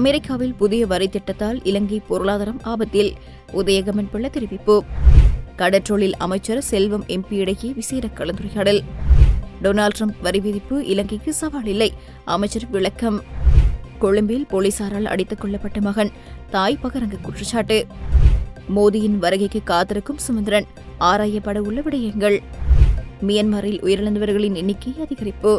அமெரிக்காவில் புதிய வரி திட்டத்தால் இலங்கை பொருளாதாரம் ஆபத்தில். உதயகமன் பிள்ளை தெரிவிப்பு. கடற்றொழில் அமைச்சர் செல்வம் எம்பி இடையே விசேட கலந்துரையாடல். டொனால்ட் ட்ரம்ப் வரி விதிப்பு இலங்கைக்கு சவால் இல்லை அமைச்சர் விளக்கம். கொழும்பில் போலீசாரால் அடித்துக் கொள்ளப்பட்ட மகன் தாய் பகரங்க குற்றச்சாட்டு. மோடியின் வருகைக்கு காத்திருக்கும் சுமந்திரன் ஆராயப்பட உள்ள விடயங்கள். மியான்மரில் உயிரிழந்தவர்களின் எண்ணிக்கை அதிகரிப்பு.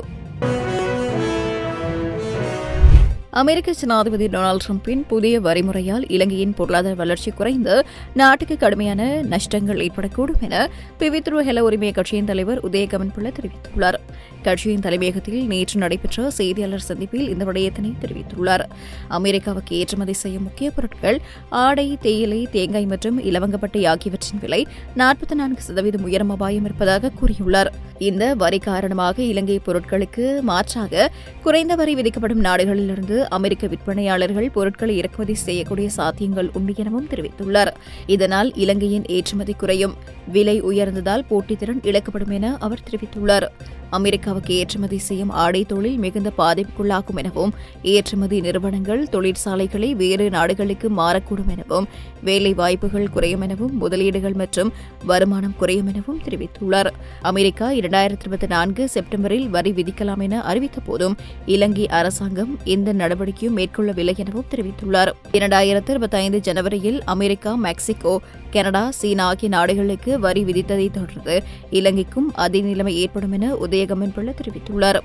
அமெரிக்க ஜனாதிபதி டொனால்டு டிரம்பின் புதிய வரிமுறையால் இலங்கையின் பொருளாதார வளர்ச்சி குறைந்து நாட்டுக்கு கடுமையான நஷ்டங்கள் ஏற்படக்கூடும் என பிவித்ரு ஹெல உரிமை கட்சியின் தலைவர் உதயகமன் பிள்ளை தெரிவித்துள்ளார். கட்சியின் தலைமையகத்தில் நேற்று நடைபெற்ற செய்தியாளர் சந்திப்பில் இந்த விடயத்தினை தெரிவித்துள்ளார். அமெரிக்காவுக்கு ஏற்றுமதி செய்யும் முக்கிய பொருட்கள் ஆடை தேயிலை தேங்காய் மற்றும் இலவங்கப்பட்டை ஆகியவற்றின் விலை நாற்பத்தி நான்கு சதவீதம் உயரம் அபாயம் இருப்பதாக கூறியுள்ளார். இந்த வரி காரணமாக இலங்கை பொருட்களுக்கு மாற்றாக குறைந்த வரி விதிக்கப்படும் நாடுகளிலிருந்து அமெரிக்க விற்பனையாளர்கள் பொருட்களை இறக்குமதி செய்யக்கூடிய சாத்தியங்கள் உண்டு எனவும் தெரிவித்துள்ளார். இதனால் இலங்கையின் ஏற்றுமதி குறையும். விலை உயர்ந்ததால் போட்டித்திறன் இழக்கப்படும் என அவர் தெரிவித்துள்ளார். அமெரிக்காவுக்கு ஏற்றுமதி செய்யும் ஆடை தொழில் மிகுந்த பாதிப்புக்குள்ளாகும் எனவும் ஏற்றுமதி நிறுவனங்கள் தொழிற்சாலைகளை வேறு நாடுகளுக்கு மாறக்கூடும் எனவும் வேலை வாய்ப்புகள் குறையும் எனவும் முதலீடுகள் மற்றும் வருமானம் குறையும் எனவும் தெரிவித்துள்ளார். அமெரிக்கா இரண்டாயிரத்தி இருபத்தி நான்கு செப்டம்பரில் வரி விதிக்கலாம் என அறிவித்த போதும் இலங்கை அரசாங்கம் எந்த நடவடிக்கையும் மேற்கொள்ளவில்லை எனவும் தெரிவித்துள்ளார். இரண்டாயிரத்து இருபத்தி ஐந்து ஜனவரியில் அமெரிக்கா மெக்சிகோ கனடா சீனா ஆகிய நாடுகளுக்கு வரி விதித்ததை தொடர்ந்து இலங்கைக்கும் அதே நிலைமை ஏற்படும் என உதயகமன் பிள்ளை தெரிவித்துள்ளார்.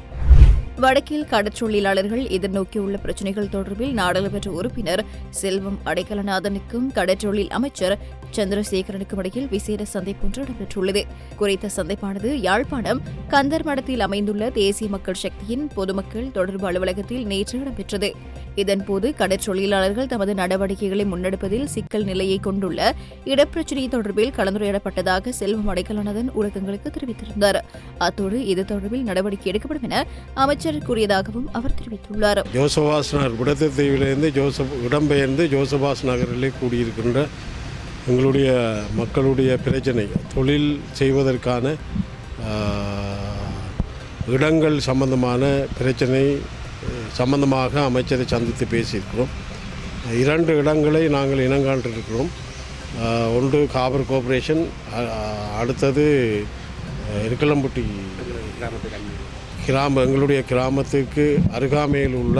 வடக்கில் கடற்றொழிலாளர்கள் எதிர்நோக்கியுள்ள பிரச்சினைகள் தொடர்பில் நாடாளுமன்ற உறுப்பினர் செல்வம் அடைக்கலநாதனுக்கும் கடற்றொழில் அமைச்சர் சந்திரசேகரனுக்கும் இடையில் விசேட சந்திப்பு ஒன்று நடைபெற்றுள்ளது. குறித்த சந்திப்பானது யாழ்ப்பாணம் கந்தர் மடத்தில் அமைந்துள்ள தேசிய மக்கள் சக்தியின் பொதுமக்கள் தொடர்பு அலுவலகத்தில் நேற்று இடம்பெற்றது. இதன்போது கடற்றொழிலாளர்கள் தமது நடவடிக்கைகளை முன்னெடுப்பதில் சிக்கல் நிலையை கொண்டுள்ள இடப்பிரச்சினை தொடர்பில் கலந்துரையாடப்பட்டதாக செல்வம் அடைக்கலானதன் ஊடகங்களுக்கு தெரிவித்திருந்தார். அத்தோடு இது தொடர்பில் நடவடிக்கை எடுக்கப்படும் என அமைச்சர் கூறியதாகவும் அவர் தெரிவித்துள்ளார். ஜோசபாஸ் நகர் விடத்தீவிலிருந்து ஜோசப் இடம்பெயர்ந்து ஜோசபாஸ் நகரிலே கூடியிருக்கின்ற எங்களுடைய மக்களுடைய பிரச்சனை தொழில் செய்வதற்கான இடங்கள் சம்பந்தமான பிரச்சனை சம்பந்தமாக அமைச்சரை சந்தித்து பேசியிருக்கிறோம். இரண்டு இடங்களை நாங்கள் இனங்காண்டிருக்கிறோம் ஒன்று காபர் கோஆபரேஷன் அடுத்தது அஹ், இருக்கலம்பட்டி கிராம எங்களுடைய கிராமத்துக்கு அருகாமையில் உள்ள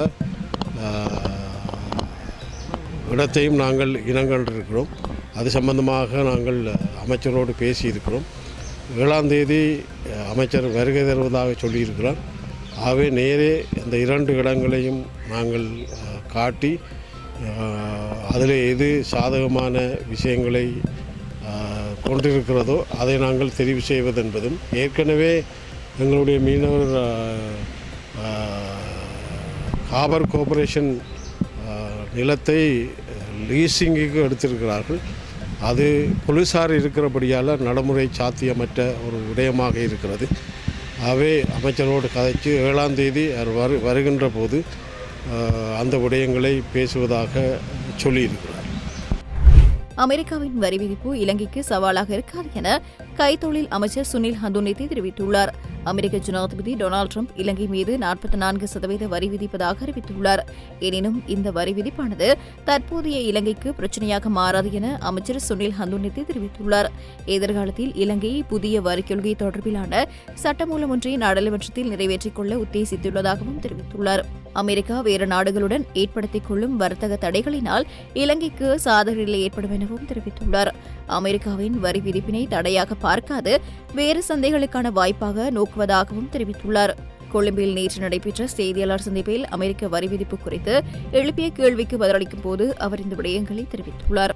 இடத்தையும் நாங்கள் இனங்கண்டிருக்கிறோம் அது சம்பந்தமாக நாங்கள் அமைச்சரோடு பேசியிருக்கிறோம். ஏழாம் தேதி அமைச்சர் வருகை தருவதாக சொல்லியிருக்கிறார். ஆகவே நேரே அந்த இரண்டு இடங்களையும் நாங்கள் காட்டி அதில் எது சாதகமான விஷயங்களை கொண்டிருக்கிறதோ அதை நாங்கள் தெரிவு செய்வதென்பதும் ஏற்கனவே எங்களுடைய மீனவர் அஹ், காபர் கோஆபரேஷன் நிலத்தை லீசிங்குக்கு எடுத்திருக்கிறார்கள். அது போலீசார் இருக்கிறபடியால் நடைமுறை சாத்தியமற்ற ஒரு விடயமாக இருக்கிறது. அவை அமைச்சரோடு கதைச்சு ஏழாம் தேதி அவர் வரு வருகின்ற போது அந்த விடயங்களை பேசுவதாக சொல்லியிருக்கிறார். அமெரிக்காவின் வரி விதிப்பு இலங்கைக்கு சவாலாக இருக்காது என கைத்தொழில் அமைச்சர் சுனில் ஹந்துனிதி தெரிவித்துள்ளார். அமெரிக்க ஜனாதிபதி டொனால்டு ட்ரம்ப் இலங்கை மீது நாற்பத்தி நான்கு சதவீத வரி விதிப்பதாக அறிவித்துள்ளார். எனினும் இந்த வரி விதிப்பானது தற்போதைய இலங்கைக்கு பிரச்சனையாக மாறாது என அமைச்சர் சுனில் ஹந்துனித்தி தெரிவித்துள்ளார். எதிர்காலத்தில் இலங்கை புதிய வரி கொள்கை தொடர்பிலான சட்டமூலம் ஒன்றை நாடாளுமன்றத்தில் நிறைவேற்றிக் கொள்ள உத்தேசித்துள்ளதாகவும் தெரிவித்துள்ளார். அமெரிக்கா வேறு நாடுகளுடன் ஏற்படுத்திக் கொள்ளும் வர்த்தக தடைகளினால் இலங்கைக்கு சாதக நிலை ஏற்படும் எனவும் தெரிவித்துள்ளார். அமெரிக்காவின் வரி விதிப்பினை தடையாக பார்க்காது வேறு சந்தைகளுக்கான வாய்ப்பாக நோக்குவதாகவும் தெரிவித்துள்ளார். கொழும்பில் நேற்று நடைபெற்ற செய்தியாளர் சந்திப்பில் அமெரிக்க வரி விதிப்பு குறித்து எழுப்பிய கேள்விக்கு பதிலளிக்கும் போது அவர் இந்த விடயங்களை தெரிவித்துள்ளார்.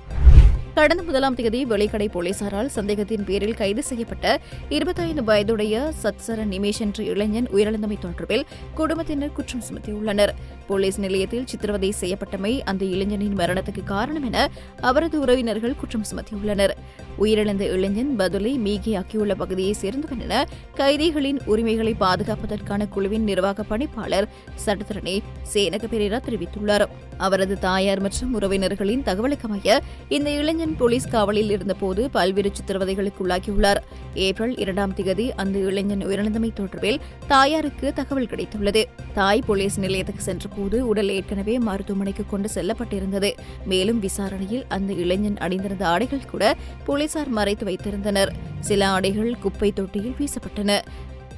கடந்த முதலாம் தேதி வெளிக்கடை போலீசாரால் சந்தேகத்தின் பேரில் கைது செய்யப்பட்ட இருபத்தைந்து வயதுடைய சத்சர நிமேஷ் என்ற இளைஞன் உயிரிழந்தமை தொடர்பில் குடும்பத்தினர் குற்றம் சுமத்தியுள்ளனர். போலீஸ் நிலையத்தில் சித்திரவதை செய்யப்பட்டமை அந்த இளைஞனின் மரணத்துக்கு காரணம் என அவரது உறவினர்கள் குற்றம் சுமத்தியுள்ளனர். உயிரிழந்த இளைஞன் பதுலை மீகியாக்கியுள்ள பகுதியைச் சேர்ந்தவன் என கைதிகளின் உரிமைகளை பாதுகாப்பதற்கான குழுவின் நிர்வாக பணிப்பாளர் சட்டத்தரணி சேனக பெரேரா தெரிவித்துள்ளார். அவரது தாயார் மற்றும் உறவினர்களின் தகவலுக்கமைய இந்த இளைஞன் போலீஸ் காவலில் இருந்தபோது பல்வேறு சித்திரவதைகளுக்கு உள்ளாகியுள்ளார். ஏப்ரல் இரண்டாம் திகதி அந்த இளைஞன் உயிரிழந்தமை தொடர்பில் தாயாருக்கு தகவல் கிடைத்துள்ளது. தாய் போலீஸ் நிலையத்துக்கு சென்றபோது உடல் ஏற்கனவே மருத்துவமனைக்கு கொண்டு செல்லப்பட்டிருந்தது. மேலும் விசாரணையில் அந்த இளைஞன் அணிந்திருந்த ஆடைகள் கூட போலீசார் மறைத்து வைத்திருந்தனர். சில ஆடைகள் குப்பை தொட்டியில் வீசப்பட்டன.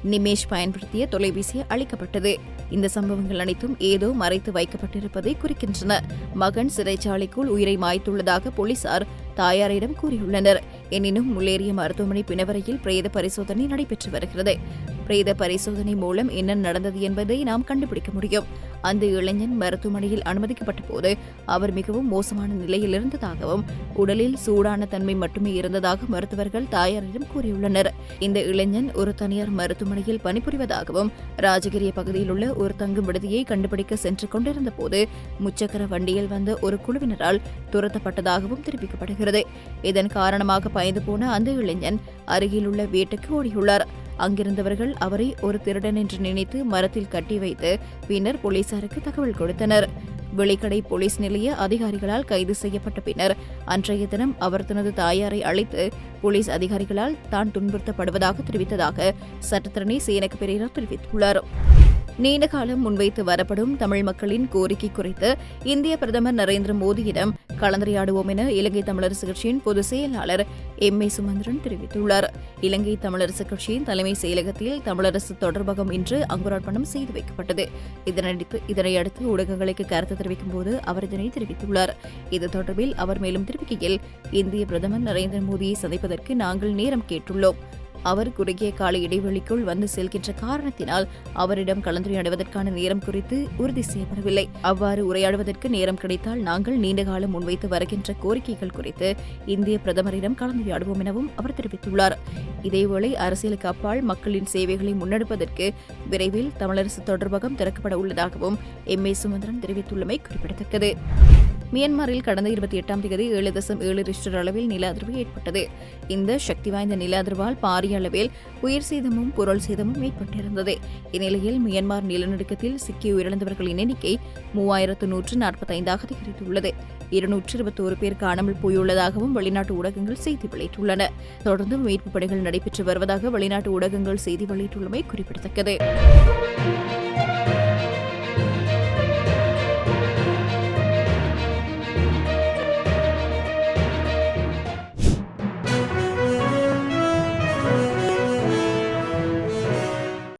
நிமேஷ் பயன்படுத்திய தொலைபேசி அளிக்கப்பட்டது. இந்த சம்பவங்கள் அனைத்தும் ஏதோ மறைத்து வைக்கப்பட்டிருப்பதை குறிக்கின்றன. மகன் சிறைச்சாலைக்குள் உயிரை மாய்த்துள்ளதாக போலீசார் தாயாரிடம் கூறியுள்ளனர். எனினும் முள்ளேறிய மருத்துவமனை பிணவரையில் பிரேத பரிசோதனை நடைபெற்று வருகிறது. பிரேத பரிசோதனை மூலம் என்ன நடந்தது என்பதை நாம் கண்டுபிடிக்க முடியும். அந்த இளைஞன் மருத்துவமனையில் அனுமதிக்கப்பட்ட போது அவர் மிகவும் மோசமான நிலையில் இருந்ததாகவும் உடலில் சூடான தன்மை மட்டுமே இருந்ததாக மருத்துவர்கள் தாயாரிடம் கூறியுள்ளனர். இந்த இளைஞன் ஒரு தனியார் மருத்துவமனையில் பணிபுரிவதாகவும் ராஜகிரிய பகுதியில் உள்ள ஒரு தங்கும் விடுதியை கண்டுபிடிக்க சென்று கொண்டிருந்த போது முச்சக்கர வண்டியில் வந்த ஒரு குழுவினரால் துரத்தப்பட்டதாகவும் தெரிவிக்கப்படுகிறது. இதன் காரணமாக பயந்து போன அந்த இளைஞன் அருகிலுள்ள வீட்டுக்கு ஓடியுள்ளார். அங்கிருந்தவர்கள் அவரை ஒரு திருடன் என்று நினைத்து மரத்தில் கட்டி வைத்து பின்னர் போலீசாருக்கு தகவல் கொடுத்தனர். வெளிக்கடை போலீஸ் நிலைய அதிகாரிகளால் கைது செய்யப்பட்ட பின்னர் அன்றைய தினம் அவர் தனது தாயாரை அழைத்து போலீஸ் அதிகாரிகளால் தான் துன்புறுத்தப்படுவதாக தெரிவித்ததாக சட்டத்தரணி சேனக பெரேரா தெரிவித்துள்ளார். நீண்ட காலம் முன்வைத்து வரப்படும் தமிழ் மக்களின் கோரிக்கை குறித்து இந்திய பிரதமர் நரேந்திர மோடியிடம் கலந்துரையாடுவோம் என இலங்கை தமிழரசு கட்சியின் பொதுச் செயலாளர் எம் ஏ சுமந்திரன் தெரிவித்துள்ளார். இலங்கை தமிழரசு கட்சியின் தலைமை செயலகத்தில் தமிழரசு தொடர்பகம் இன்று அங்குரார்ப்பணம் செய்து வைக்கப்பட்டது. இதனையடுத்து ஊடகங்களுக்கு கருத்து தெரிவிக்கும் போது அவர் இதனை தெரிவித்துள்ளார். இது தொடர்பில் அவர் மேலும் தெரிவிக்கையில் இந்திய பிரதமர் நரேந்திர மோடியை சந்திப்பதற்கு நாங்கள் நேரம் கேட்டுள்ளோம். அவர் குறுகிய கால இடைவெளிக்குள் வந்து செல்கின்ற காரணத்தினால் அவரிடம் கலந்துரையாடுவதற்கான நேரம் குறித்து உறுதி செய்யப்படவில்லை. அவ்வாறு உரையாடுவதற்கு நேரம் கிடைத்தால் நாங்கள் நீண்டகாலம் முன்வைத்து வருகின்ற கோரிக்கைகள் குறித்து இந்திய பிரதமரிடம் கலந்துரையாடுவோம் எனவும் அவர் தெரிவித்துள்ளார். இதேவேளை அரசியலுக்கு அப்பால் மக்களின் சேவைகளை முன்னெடுப்பதற்கு விரைவில் தமிழரசு தொடர்பகம் திறக்கப்பட உள்ளதாகவும் எம் ஏ சுமந்திரன் தெரிவித்துள்ளமை குறிப்பிடத்தக்கது. மியான்மரில் கடந்த இருபத்தி எட்டாம் தேதி ஏழு தசம் ஏழு ரிஸ்டர் அளவில் நில அதிர்வு ஏற்பட்டது. இந்த சக்தி வாய்ந்த நில அதிர்வால் பாரிய அளவில் உயிர் சேதமும் பொருள் சேதமும் ஏற்பட்டிருந்தது. இந்நிலையில் மியான்மர் நிலநடுக்கத்தில் சிக்கி உயிரிழந்தவர்களின் எண்ணிக்கை மூவாயிரத்து நூற்று நாற்பத்தைந்தாக அதிகரித்துள்ளது. இருநூற்று இருபத்தோரு பேர் காணாமல் போயுள்ளதாகவும் வெளிநாட்டு ஊடகங்கள் செய்தி வெளியிட்டுள்ளன. தொடர்ந்து மீட்புப் பணிகள் நடைபெற்று வருவதாக வெளிநாட்டு ஊடகங்கள் செய்தி வெளியிட்டுள்ளமை குறிப்பிடத்தக்கது.